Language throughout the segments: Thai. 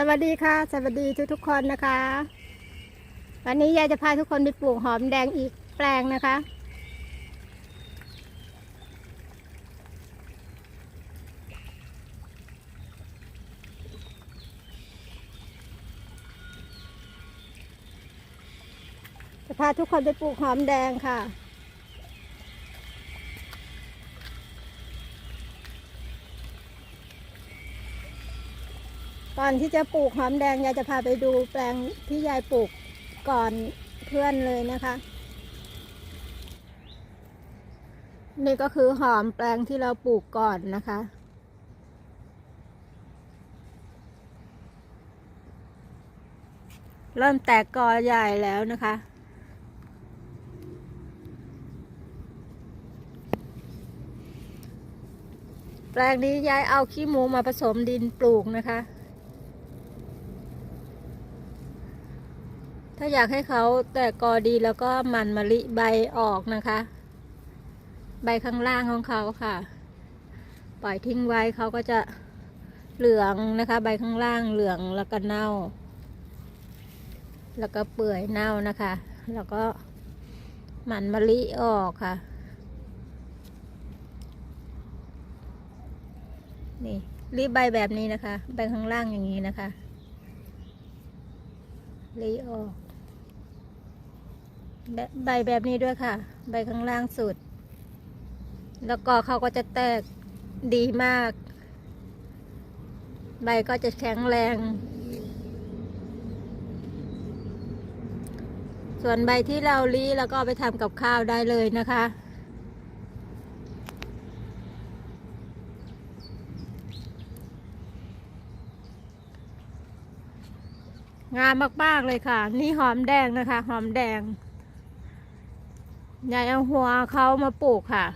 สวัสดีค่ะ สวัสดีทุกทุกคนนะคะ วันนี้ยายจะพาทุกคนไปปลูกหอมแดงอีกแปลงนะคะ จะพาทุกคนไปปลูกหอมแดงค่ะ ก่อนที่จะปลูกหอมแดงยายจะพาไปดูแปลงที่ยายปลูกก่อนเพื่อนเลยนะคะ นี่ก็คือหอมแปลงที่เราปลูกก่อนนะคะ เริ่มแตกกอใหญ่แล้วนะคะแปลงนี้ยายเอาขี้หมูมาผสมดินปลูกนะคะ ถ้าอยากให้เขาแตกกอดีแล้วก็หมันมะลิใบออกนะคะ ใบข้างล่างของเขาค่ะ ปล่อยทิ้งไว้เขาก็จะเหลืองนะคะ ใบข้างล่างเหลืองแล้วก็เน่า แล้วก็เปื่อยเน่านะคะ แล้วก็หมันมะลิออกค่ะ นี่รีบใบแบบนี้นะคะ ใบข้างล่างอย่างนี้นะคะ รีออกใบแบบนี้ด้วยค่ะ ใบข้างล่างสุด แล้วก็เขาก็จะแตกดีมาก ใบก็จะแข็งแรง ส่วนใบที่เราลีแล้วก็ไปทำกับข้าวได้เลยนะคะ งามมาก ๆ เลยค่ะ นี่หอมแดงนะคะ หอมแดงยายเอาหัวเขามาปลูกค่ะ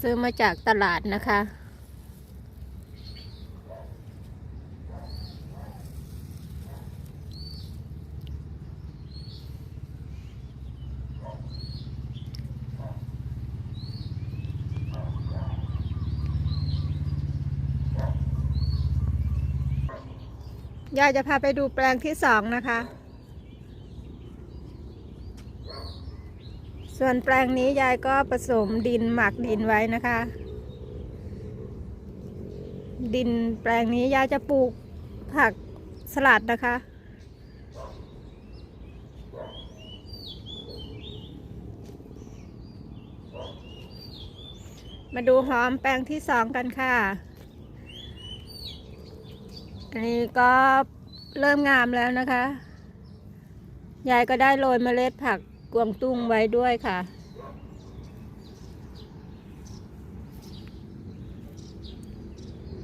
ซื้อมาจากตลาดนะคะ ยายจะพาไปดูแปลงที่สองนะคะ ส่วนแปลงนี้ยายก็ผสมดินหมักดินไว้นะคะ ดินแปลงนี้ยายจะปลูกผักสลัดนะคะ มาดูหอมแปลงที่สองกันค่ะ อันนี้ก็เริ่มงามแล้วนะคะ ยายก็ได้โรยเมล็ดผักกวางตุ้งไว้ด้วยค่ะ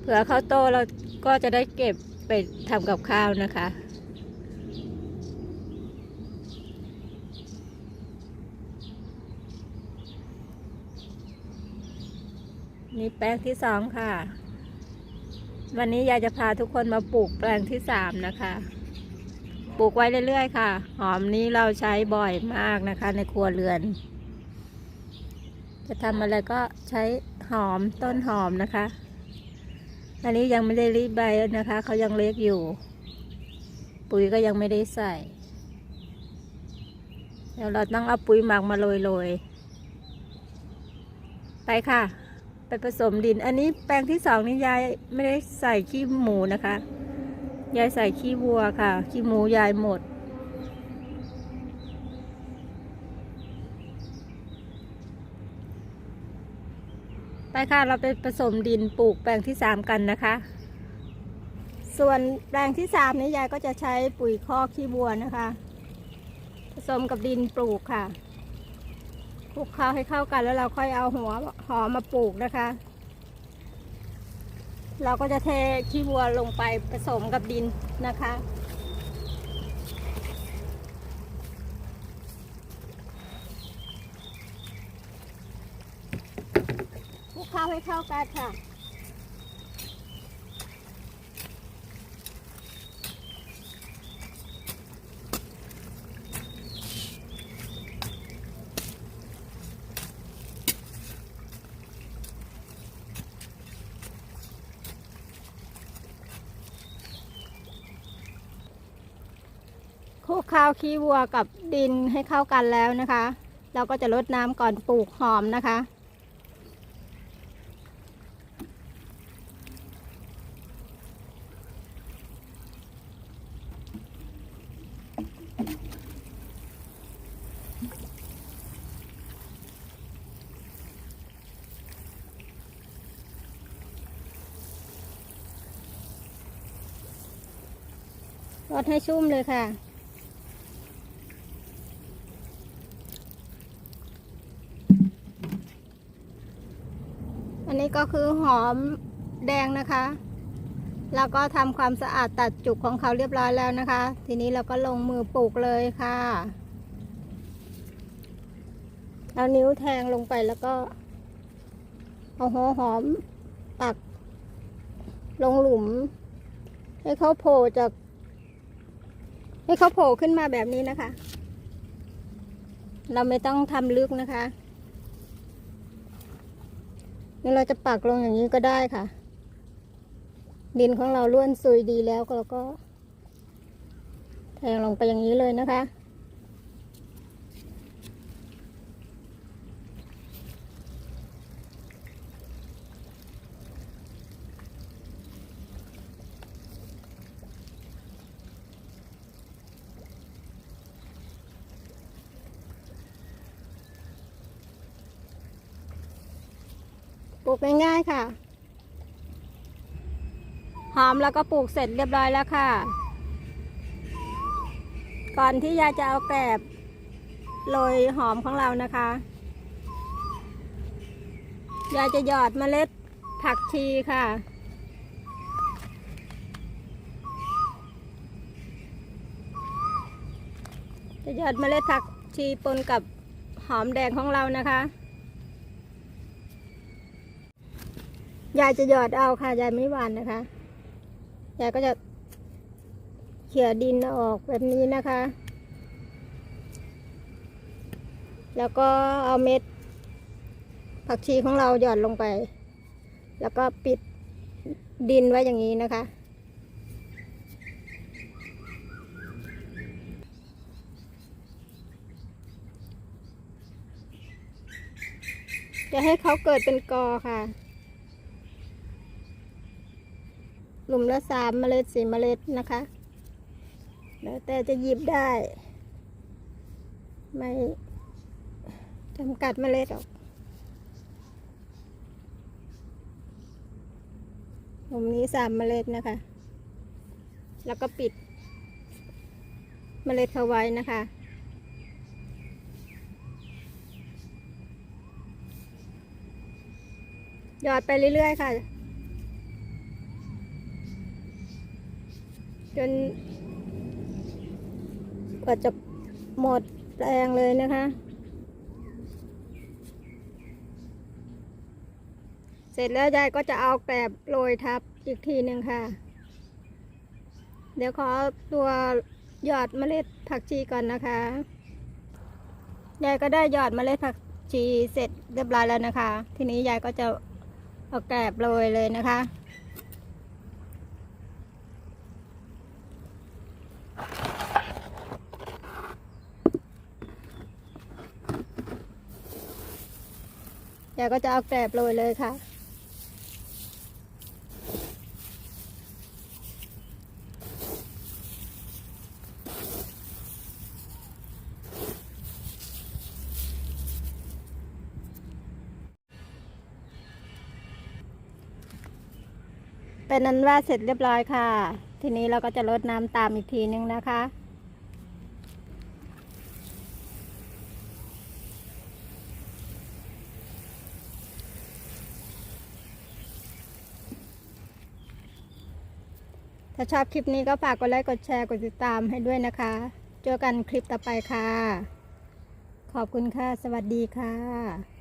เผื่อเขาโตเราก็จะได้เก็บไปทำกับข้าวนะคะ นี่แปลงที่สองค่ะ วันนี้ยายจะพาทุกคนมาปลูกแปลงที่สามนะคะ ปลูกไว้เรื่อยๆค่ะ หอมนี้เราใช้บ่อยมากนะคะ ในครัวเรือน จะทำอะไรก็ใช้หอมต้นหอมนะคะ อันนี้ยังไม่ได้รีบใบนะคะ เขายังเล็กอยู่ ปุ๋ยก็ยังไม่ได้ใส่ เดี๋ยวเราต้องเอาปุ๋ยหมักมาโรยๆ ไปค่ะ ไปผสมดิน อันนี้แปลงที่สองนี่ยายไม่ได้ใส่ขี้หมูนะคะ ยายใส่ขี้วัวค่ะ ขี้หมูยายหมด ไปค่ะเราไปผสมดินปลูกแปลงที่สามกันนะคะ ส่วนแปลงที่สามนี้ยายก็จะใช้ปุ๋ยคอกขี้วัวนะคะ ผสมกับดินปลูกค่ะ คลุกเคล้าให้เข้ากันแล้วเราค่อยเอาหัวหอมมาปลูกนะคะ เราก็จะเทขี้วัวลงไปผสมกับดินนะคะคลุกเคล้าให้เข้ากันค่ะ คลุกข้าวขี้วัวกับดินให้เข้ากันแล้วนะคะ เราก็จะลดน้ำก่อนปลูกหอมนะคะ รดให้ชุ่มเลยค่ะ อันนี้ ก็คือหอมแดงนะคะ แล้วก็ทำความสะอาดตัดจุกของเขาเรียบร้อยแล้วนะคะ ทีนี้เราก็ลงมือปลูกเลยค่ะเอานิ้วแทงลงไปแล้วก็เอาหัวหอมปัก ลงหลุม ให้เขาโผล่จาก ให้เขาโผล่ขึ้นมาแบบนี้นะคะ เราไม่ต้องทำลึกนะคะ นี่เราจะปักลงอย่างนี้ก็ได้ค่ะ ดินของเราล้วนซุยดีแล้วก็เราก็แทงลงไปอย่างนี้เลยนะคะ ปลูกง่ายๆค่ะ หอมแล้วก็ปลูกเสร็จเรียบร้อยแล้วค่ะ ก่อนที่ยายจะเอาแกลบโรยหอมของเรานะคะยายจะหยอดเมล็ดผักชีค่ะ จะหยอดเมล็ดผักชีปนกับหอมแดงของเรานะคะ ยายจะหยอดเอาค่ะ ยายไม่หวานนะคะ ยายก็จะเขี่ยดินออกแบบนี้นะคะ แล้วก็เอาเม็ด ผักชีของเราหยอดลงไป แล้วก็ปิดดินไว้อย่างนี้นะคะ จะให้เขาเกิดเป็นกอค่ะ หลุมละสามเมล็ดสี่เมล็ดนะคะ แล้วแต่จะหยิบได้ ไม่จำกัดเมล็ดออก หลุมนี้สามเมล็ดนะคะ แล้วก็ปิด เมล็ดเขาไว้นะคะหยอดไปเรื่อยๆค่ะ จนกว่าจะหมดแปลงเลยนะคะ เสร็จแล้วยายก็จะเอาแกลบโรยทับอีกทีหนึ่งค่ะ เดี๋ยวขอตัวหยอดเมล็ดผักชีก่อนนะคะ ยายก็ได้หยอดเมล็ดผักชีเสร็จเรียบร้อยแล้วนะคะ ทีนี้ยายก็จะเอาแกลบโรยเลยนะคะ ยายก็จะเอาแกลบโรยเลยค่ะ เป็นนั้นว่าเสร็จเรียบร้อยค่ะ ทีนี้เราก็จะลดน้ำตามอีกทีนึงนะคะ ถ้าชอบคลิปนี้ก็ฝากกดไลค์ กดแชร์ กดติดตามให้ด้วยนะคะ เจอกันคลิปต่อไปค่ะ ขอบคุณค่ะ สวัสดีค่ะ